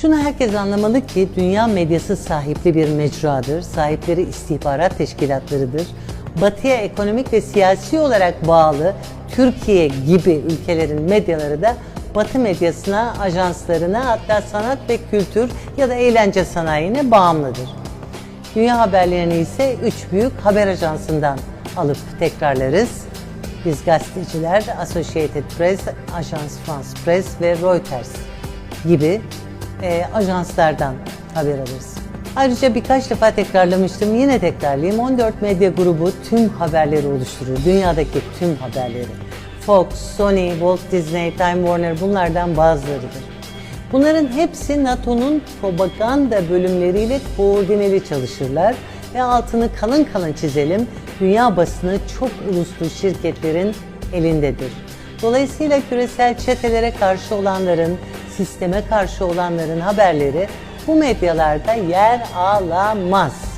Şunu herkes anlamalı ki dünya medyası sahipli bir mecradır. Sahipleri istihbarat teşkilatlarıdır. Batıya ekonomik ve siyasi olarak bağlı Türkiye gibi ülkelerin medyaları da Batı medyasına, ajanslarına hatta sanat ve kültür ya da eğlence sanayine bağımlıdır. Dünya haberlerini ise üç büyük haber ajansından alıp tekrarlarız. Biz gazeteciler Associated Press, Agence France Press ve Reuters gibi e, ajanslardan haber alırız. Ayrıca birkaç defa tekrarlamıştım, yine tekrarlayayım. 14 medya grubu tüm haberleri oluşturur. Dünyadaki tüm haberleri. Fox, Sony, Walt Disney, Time Warner bunlardan bazılarıdır. Bunların hepsi NATO'nun propaganda bölümleriyle koordineli çalışırlar ve altını kalın kalın çizelim, dünya basını çok uluslu şirketlerin elindedir. Dolayısıyla küresel çetelere karşı olanların, sisteme karşı olanların haberleri bu medyalarda yer alamaz.